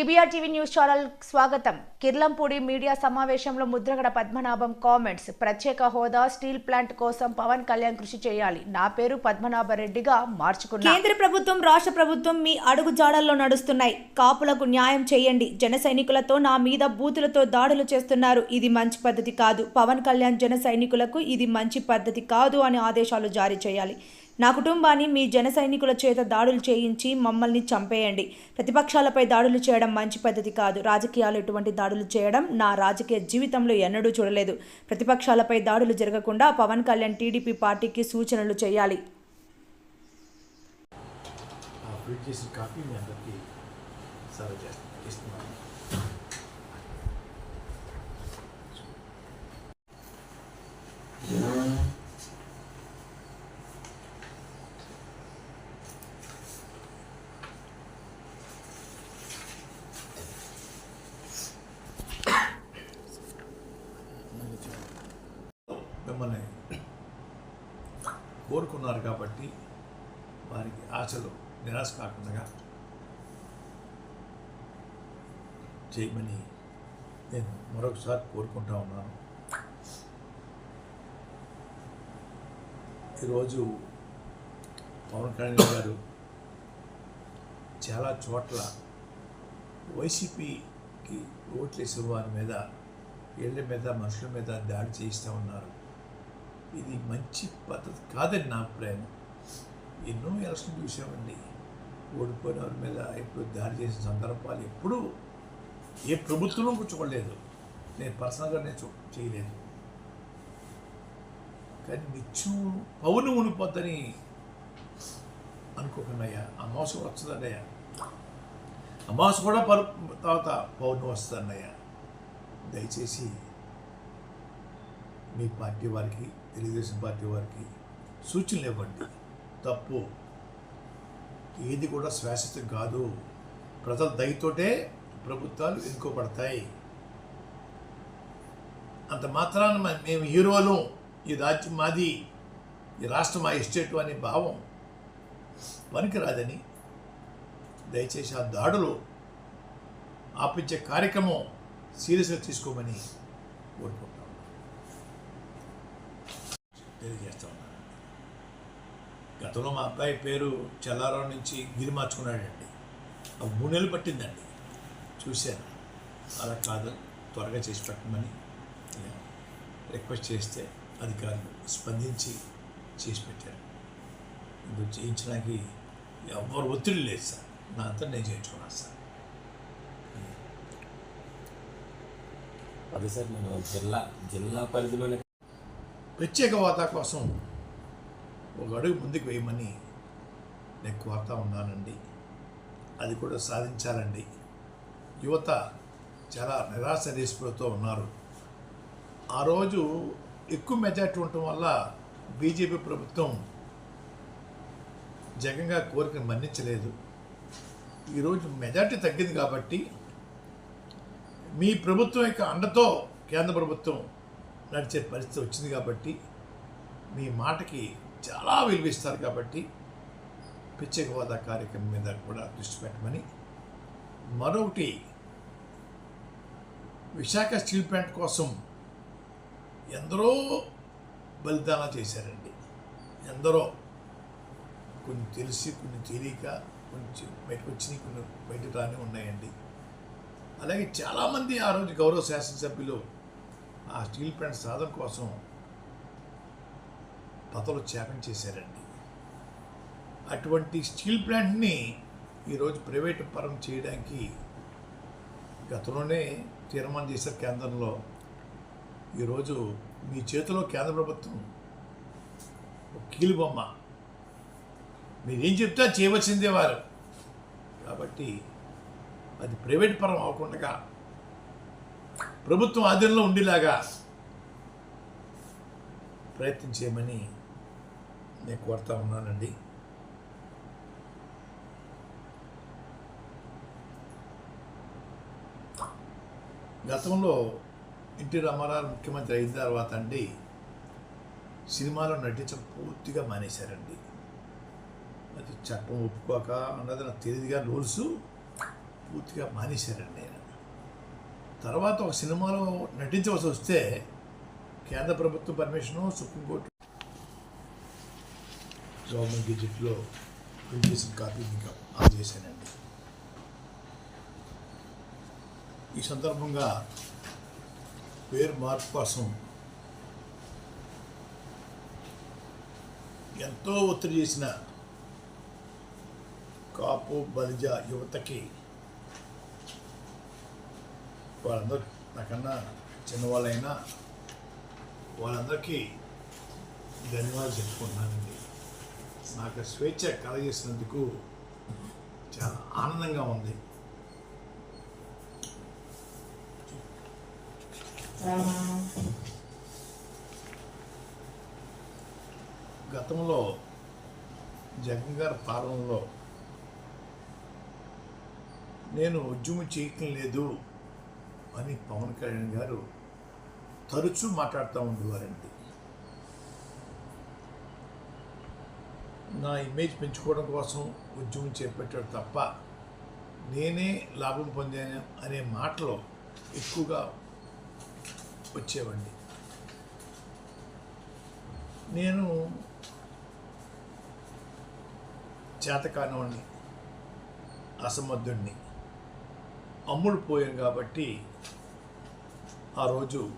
TBR TV news channel స్వాగతం. Kirlampudi media సమావేశంలో Mudragada Padmanabham comments. ప్రత్యేక హోదా స్టీల్ ప్లాంట్ కోసం పవన్ కళ్యాణ్ కృషి చేయాలి. నా పేరు పద్మనాభరెడ్డిగా మార్చుకున్నా. కేంద్ర ప్రభుత్వం రాష్ట్ర ప్రభుత్వం మీ అడుగు జాడల్లో నడుస్తున్నాయి. కాపులకు న్యాయం చేయండి. జన సైనికులతో నా మీద బూతులతో దాడులు చేస్తున్నారు. ఇది మంచి పద్ధతి కాదు. పవన్ కళ్యాణ్ జన సైనికులకు ఇది మంచి పద్ధతి కాదు అని ఆదేశాలు జారీ చేయాలి. నా కుటుంబాన్ని మీ జన సైనికుల చేత దాడులు చేయించి మమ్మల్ని చంపేయండి. ప్రతిపక్షాలపై దాడులు చేయడం మంచి పద్ధతి కాదు. రాజకీయాలు ఎటువంటి దాడులు చేయడం నా రాజకీయ జీవితంలో ఎన్నడూ చూడలేదు. ప్రతిపక్షాలపై దాడులు జరగకుండా పవన్ కళ్యాణ్ టీడీపీ పార్టీకి సూచనలు చేయాలి. చేసిన కాపీ మీ అందరికీ సర్వ్ చేస్తాను మమ్మల్ని కోరుకున్నారు కాబట్టి వారికి ఆశలు నిరాశ కాకుండా చేయమని నేను మరొకసారి కోరుకుంటా ఉన్నాను. ఈరోజు పవన్ కళ్యాణ్ గారు చాలా చోట్ల వైసీపీకి ఓట్లేసిన వారి మీద ఇళ్ళ మీద మనుషుల మీద దాడి చేయిస్తూ ఉన్నారు. ఇది మంచి పద్ధతి కాదని నా అభిప్రాయం ఎన్నో ఎలక్షన్ చూసామండి ఓడిపోయిన వారి మీద ఎప్పుడు దాడి చేసిన సందర్భాలు ఎప్పుడూ ఏ ప్రభుత్వం కూర్చోలేదు. నేను పర్సనల్గా నేను చూ- చేయలేదు. కానీ నిత్యం పౌను ఉనిపోద్దని అనుకోకుండాయ్యా. అమావాస వస్తుందన్నయ్యా. అమావాస కూడా పరు తర్వాత పౌర్ణమి వస్తుందన్నయ్యా. దయచేసి మీ పార్టీ వారికి తెలుగుదేశం పార్టీ వారికి సూచనలు ఇవ్వండి. తప్పు. ఏది కూడా శాశ్వతం కాదు. ప్రజల దయతోటే ప్రభుత్వాలు ఎన్నుకోబడతాయి అంత మాత్రాన మ- మేము హీరోలు ఈ రాజ్యం మాది. ఈ రాష్ట్రం మా ఎస్టేట్ అనే భావం పనికిరాదని దయచేసి ఆ దాడులు ఆపించే కార్యక్రమం సీరియస్గా తీసుకోమని కోరుకుంటాం తెలియజేస్తా ఉన్నాను గతంలో మా అబ్బాయి పేరు చెల్లారావు నుంచి గిరి మార్చుకున్నాడండి. ఒక మూడు నెలలు పట్టిందండి. చూశాను. అలా కాదు త్వరగా చేసి పెట్టమని రిక్వెస్ట్ చేస్తే అధికారులు స్పందించి చేసి పెట్టారు. ఇది చేయించడానికి ఎవరు ఒత్తిడి లేదు సార్. నా అంతా నేను చేయించుకున్నాను సార్. అదే సార్ నేను జిల్లా జిల్లా పరిధిలోనే ప్రత్యేక వార్త కోసం ఒక అడుగు ముందుకు వేయమని నేను కోరుతా ఉన్నానండి. అది కూడా సాధించాలండి. యువత చాలా నిరాశ నిస్పృహతో ఉన్నారు. ఆ రోజు ఎక్కువ మెజార్టీ ఉండటం వల్ల బీజేపీ ప్రభుత్వం జగన్గా కోరికను మన్నించలేదు. ఈరోజు మెజార్టీ తగ్గింది కాబట్టి మీ ప్రభుత్వం యొక్క అండతో కేంద్ర ప్రభుత్వం నడిచే పరిస్థితి వచ్చింది కాబట్టి మీ మాటకి చాలా విలువిస్తారు కాబట్టి ప్రత్యేక హోదా కార్యక్రమం మీద కూడా దృష్టి పెట్టమని మరొకటి విశాఖ స్టీల్ ప్లాంట్ కోసం ఎందరో బలిదాన చేశారండి. ఎందరో కొన్ని తెలిసి కొన్ని తెలియక కొంచెం బయటకు వచ్చినాయి కొన్ని బయట రాని ఉన్నాయండి. అలాగే చాలామంది ఆ రోజు గౌరవ శాసనసభ్యులు ఆ స్టీల్ ప్లాంట్ సాధన కోసం పతలు త్యాగం చేశారండి అటువంటి స్టీల్ ప్లాంట్ని ఈరోజు ప్రైవేట్ పరం చేయడానికి గతంలోనే తీర్మానం చేశారు కేంద్రంలో. ఈరోజు మీ చేతిలో కేంద్ర ప్రభుత్వం కీలుబొమ్మ మీరేం చెప్తే చేయవలసిందే వారు. కాబట్టి అది ప్రైవేట్ పరం అవ్వకుండా ప్రభుత్వం ఆధీనంలో ఉండేలాగా ప్రయత్నం చేయమని నేను కోరుతా ఉన్నానండి. గతంలో ఎన్టీ రామారావు ముఖ్యమంత్రి అయిన తర్వాత అండి సినిమాలో నటించడం పూర్తిగా మానేశారండి. అది చట్టం ఒప్పుకోక అన్నది నాకు తెలియదుగా రూల్స్ పూర్తిగా మానేశారండి నేను తర్వాత ఒక సినిమాలో నటించవలసి వస్తే కేంద్ర ప్రభుత్వం పర్మిషను సుప్రీంకోర్టు గవర్నమెంట్ గెజెట్లో ప్రింట్ చేసిన కాపీ ఇంకా అందజేశానండి ఈ సందర్భంగా పేరు మార్పు కోసం ఎంతో ఒత్తిడి చేసిన కాపు బలిజ యువతకి వాళ్ళందరూ నాకన్నా చిన్నవాళ్ళైనా వాళ్ళందరికీ ధన్యవాదాలు చెప్పుకుంటున్నానండి. నాకు స్వేచ్ఛ కలగజేసినందుకు చాలా ఆనందంగా ఉంది. గతంలో జగన్ గారి పాలనలో నేను ఉద్యమం చేయటం లేదు. అని పవన్ కళ్యాణ్ గారు తరచూ మాట్లాడుతూ ఉండేవారండి. నా ఇమేజ్ పెంచుకోవడం కోసం ఉద్యమం చేపట్టాడు తప్ప నేనే లాభం పొందాను అనే మాటలు ఎక్కువగా వచ్చేవండి నేను చేతకానివాడిని అసమర్థుడిని. అమ్ముడు పోయాను కాబట్టి ఆ రోజు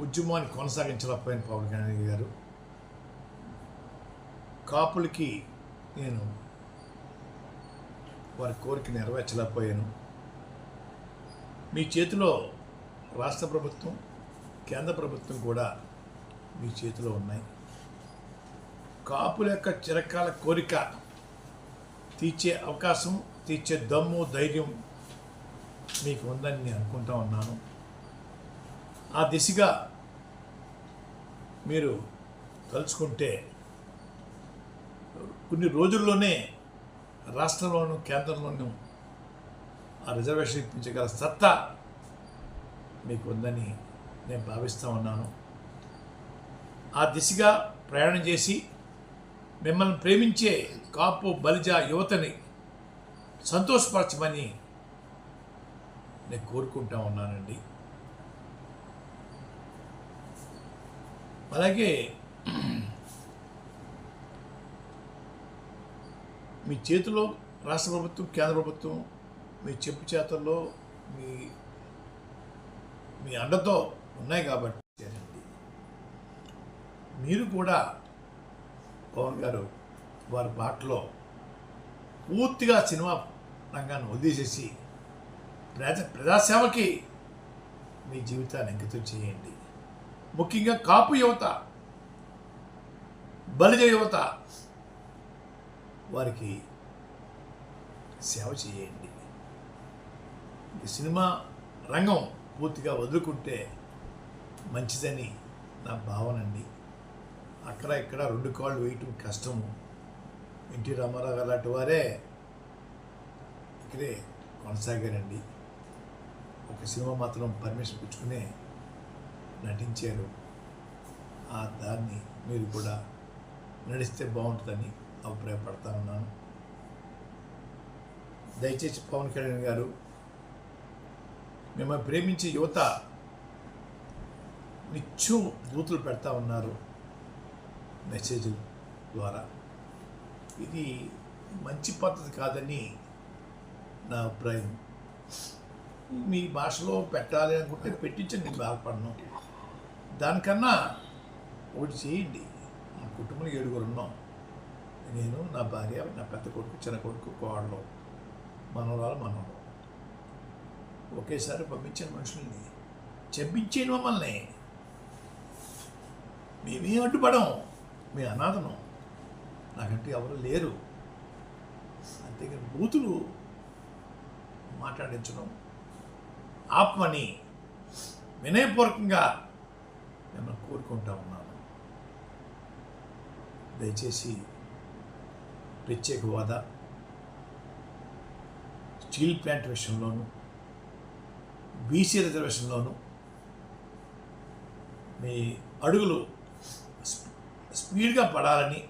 ఉద్యమాన్ని కొనసాగించలేకపోయాను పవన్ కళ్యాణ్ గారు. కాపులకి నేను వారి కోరిక నెరవేర్చలేకపోయాను. మీ చేతిలో రాష్ట్ర ప్రభుత్వం కేంద్ర ప్రభుత్వం కూడా మీ చేతిలో ఉన్నాయి. కాపుల యొక్క చిరకాల కోరిక తీర్చే అవకాశం తీర్చే దమ్ము ధైర్యం మీకు ఉందని నేను అనుకుంటా ఉన్నాను. ఆ దిశగా మీరు తలుచుకుంటే కొన్ని రోజుల్లోనే రాష్ట్రంలోనూ కేంద్రంలోనూ ఆ రిజర్వేషన్ ఇప్పించగల సత్తా మీకు ఉందని నేను భావిస్తూ ఉన్నాను. ఆ దిశగా ప్రయాణం చేసి మిమ్మల్ని ప్రేమించే కాపు బలిజ యువతని సంతోషపరచమని నేను కోరుకుంటా ఉన్నానండి. అలాగే మీ చేతిలో రాష్ట్ర ప్రభుత్వం కేంద్ర ప్రభుత్వం మీ చెప్పు చేతల్లో మీ మీ అండతో ఉన్నాయి కాబట్టి మీరు కూడా పవన్ గారు వారి బాటలో పూర్తిగా సినిమా రంగాన్ని వదిలేసేసి ప్రజా ప్రజాసేవకి మీ జీవితాన్ని అంకితం చేయండి. ముఖ్యంగా కాపు యువత బలిజ యువత వారికి సేవ చేయండి. ఈ సినిమా రంగం పూర్తిగా వదులుకుంటే మంచిదని నా భావన అండి. అక్కడ ఇక్కడ రెండు కాళ్ళు వేయటం కష్టము. ఎన్టీ రామారావు గారు లాంటి వారే ఇక్కడే కొనసాగారండి. ఒక సినిమా మాత్రం పర్మిషన్ పుచ్చుకునే నటించారు. ఆ దాన్ని మీరు కూడా నడిస్తే బాగుంటుందని అభిప్రాయపడతా ఉన్నాను. దయచేసి పవన్ కళ్యాణ్ గారు మిమ్మల్ని ప్రేమించే యువత నిత్యం బూతులు పెడతా ఉన్నారు మెసేజ్ ద్వారా. ఇది మంచి పద్ధతి కాదని నా అభిప్రాయం. మీ భాషలో పెట్టాలి అనుకుంటే పెట్టించండి బాధపడను దానికన్నా ఒకటి చేయండి. మా కుటుంబంలో ఏడుగురు ఉన్నాం. నేను నా భార్య నా పెద్ద కొడుకు చిన్న కొడుకు కోడలు మనవరాలు మనవడు ఒకేసారి పంపించిన మనుషుల్ని చెప్పించాను మమ్మల్ని. మేమేం అడ్డుపడం మీ అనాథనం. నాకంటే ఎవరు లేరు. అంతేకాని బూతులు మాట్లాడించడం ఆత్మని వినయపూర్వకంగా నేను కోరుకుంటా ఉన్నాను. దయచేసి ప్రత్యేక హోదా స్టీల్ ప్లాంట్ విషయంలోనూ బీసీ రిజర్వేషన్లోనూ మీ అడుగులు స్పీడ్గా పడాలని